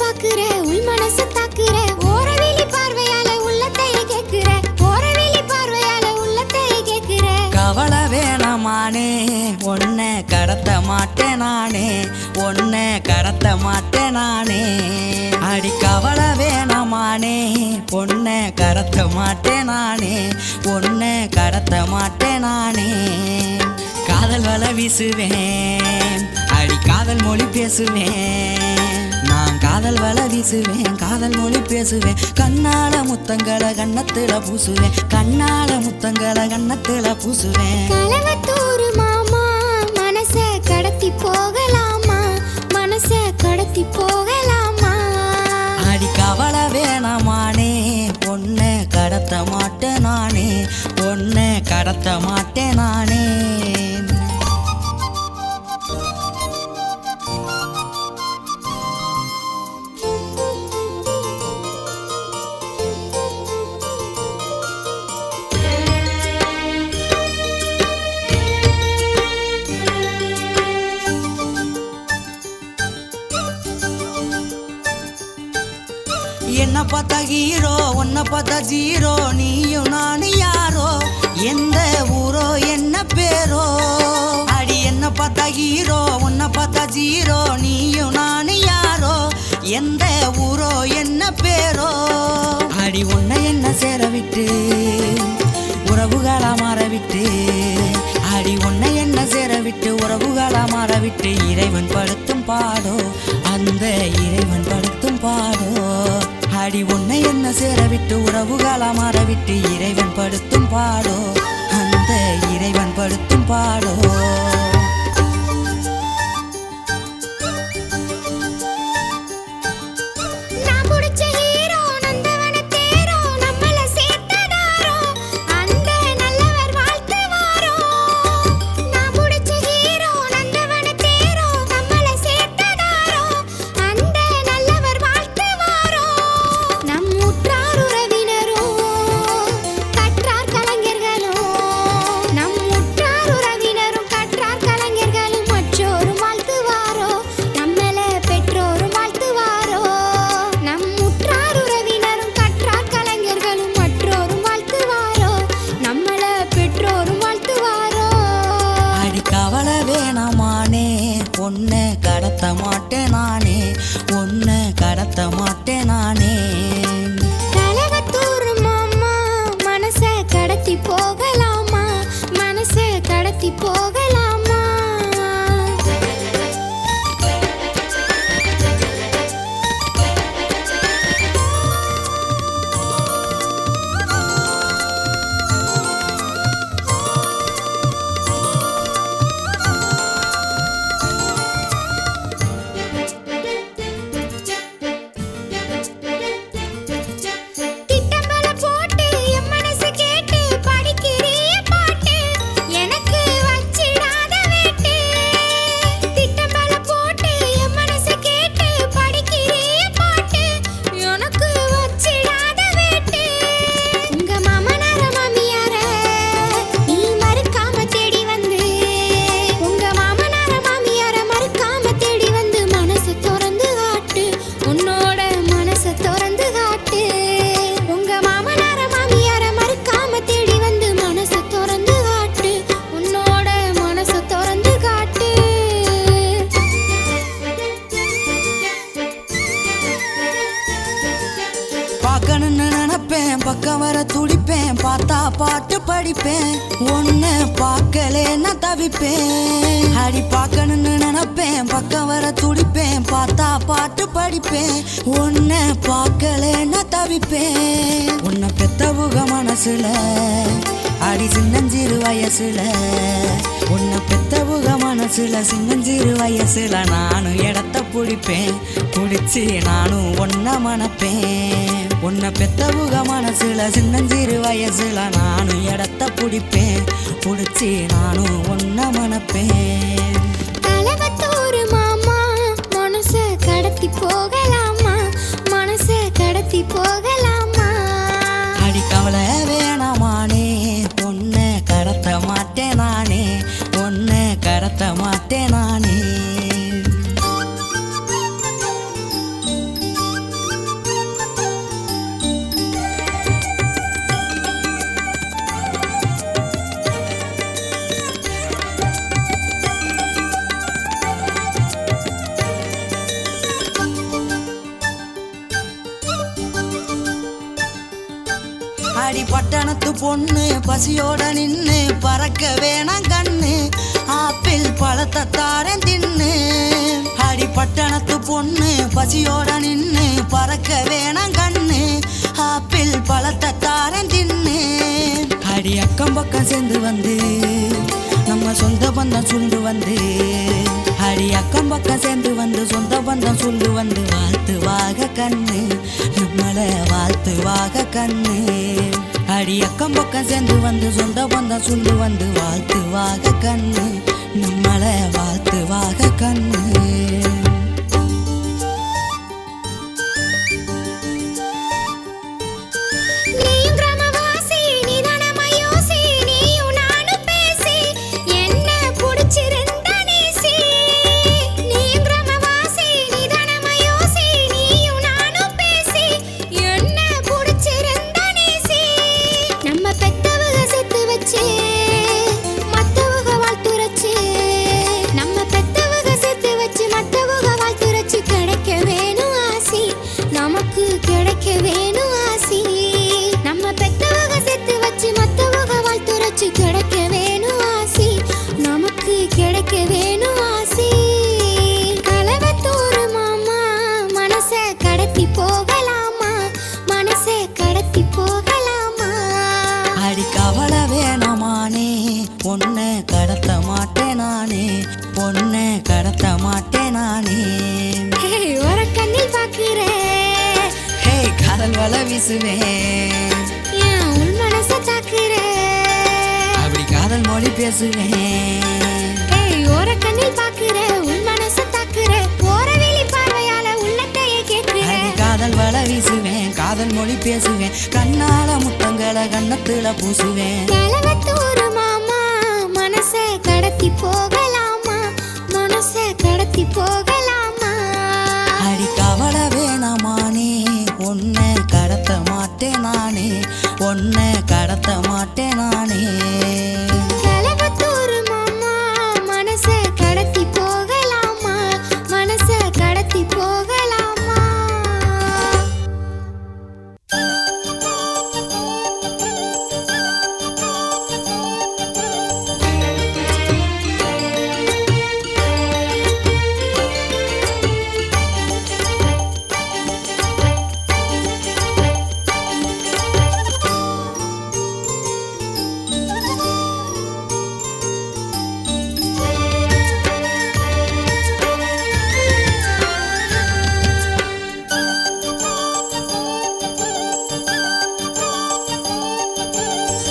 பாக்குற உள் மனச தாக்குற கடத்த மாட்டேன் நானே ஒன்ன கடத்த மாட்டேன் நானே. அடி கவலை வேணமானே பொண்ண கடத்த மாட்டேன் நானே ஒன்ன கடத்த மாட்டேன் நானே. காதல் வலை வீசுவேன் அடி காதல் மொழி பேசுவேன். நான் காதல் வலை வீசுவேன் காதல் மொழி பேசுவேன். கண்ணால முத்தங்களை கண்ணத்துல பூசுவேன் கண்ணால முத்தங்களை கண்ணத்துல பூசுவேன். கலவத்தூர் மாமா மனச கடத்தி போகலாமா? மனச கடத்தி போகலாமா? அடி கவலை வேணாமானே பொண்ணை கடத்த மாட்டேன் நானே பொண்ணை கடத்த மாட்டேன் நானே. என்ன பார்த்தா ஹீரோ உன்னை பார்த்தா ஜீரோ நீயும் நானும் யாரோ? எந்த ஊரோ என்ன பேரோ? அடி என்ன பார்த்தா ஹீரோ உன்னை பார்த்தா ஜீரோ நீயும் நானும் யாரோ? எந்த ஊரோ என்ன பேரோ? அடி உன்னை என்ன சேர விட்டு? உறவுகளா மாற விட்டு? அடி உன்னை என்ன சேர விட்டு? உறவுகளா மாற விட்டு? இறைவன் படுத்தும் பாடோ? அந்த இறைவன் படுத்தும் பாடோ? பாடி உன்னை என்ன சேரவிட்டு விட்டு மாறவிட்டு இறைவன் படுத்தும் பாடோ அந்த இறைவன் படுத்தும் பாடோ. வேணாமானே. பொண்ணை கடத்த மாட்டேன் நானே. ஒன்னை கடத்த மாட்டேன் நானே. கலவத்தூர் மாமா மனச கடத்தி போகலாமா? மனச கடத்தி போகலாமா? அடிப்பேன். படிப்பேன் ஒன்னு பார்க்கலேன்னா தவிப்பேன். அடி பார்க்கணும்னு நினைப்பேன். பக்கம் வர துடிப்பேன். பார்த்தா பாட்டு படிப்பேன். ஒன்னு பார்க்கலேன்னா தவிப்பேன். உன்னை பெத்தவுக மனசுல அடி சின்னஞ்சிறு வயசுல. உன்னை பெத்தவுக மனசுல சின்னஞ்சிறு வயசுல நானும் இடத்த பிடிப்பேன். பிடிச்சி நானும் ஒன்ன மணப்பேன். உன்னை பெத்தவுக மனசுல சின்னஞ்சிறு வயசுல நானும் இடத்த பிடிப்பேன். பிடிச்சி நானும் உன்னை மணப்பேன். கலவத்தூர் மாமா மனச கடத்தி போக பசியோட நின்று பறக்க வேணாம் கண்ணு. ஆப்பிள் பழத்தை தாரன் தின்னு. அடிப்பட்டணத்து பொண்ணு பசியோட நின்று பறக்க வேணாம் கண்ணு. ஆப்பிள் பழத்தை தாரன் தின்னு. அடி அக்கம் பக்கம் சேர்ந்து வந்து நம்ம சொந்த பந்தம் சுண்டு வந்து. அடி அக்கம் பக்கம் சேர்ந்து வந்து சொந்த பந்தம் சுண்டு வந்து. வாழ்த்துவாக கண்ணு நம்மளை வாழ்த்துவாக கண்ணு. அடி அக்கம் பக்கம் சேர்ந்து வந்து சொந்த பந்தம் சுண்டு வந்து வாழ்த்துவாக கண்ணு நம்மளை வாழ்த்துவாக கண்ணு. வேணாமானே பொண்ணை கடத்த மாட்டேன் நானே பொண்ணை கடத்த மாட்டேன் நானே. கண்ணில் பார்க்கிறேன் ஹே காதல் வலை வீசுவேன் உள் மனச தாக்குறேன் அப்படி காதல் மொழி பேசுவேன் ஓர கண்ணில் பார்க்கிறேன் உள் மனச தாக்குறேன் ஓர வெளி பார்வையால உள்ளத்தையே அடி கேட்கிறேன் காதல் வலை வீசுவேன் காதல் மொழி பேசுவேன் கண்ணால முத்தங்களை கண்ணத்துல பூசுவேன். கலவத்தூர் மாமா மனச கடத்தி போகலாமா? மனச கடத்தி போகலாமா? அடி கவலை வேணாமானே உன்னை கடத்த மாட்டேன் நானே உன்னை கடத்த மாட்டேன் நானே.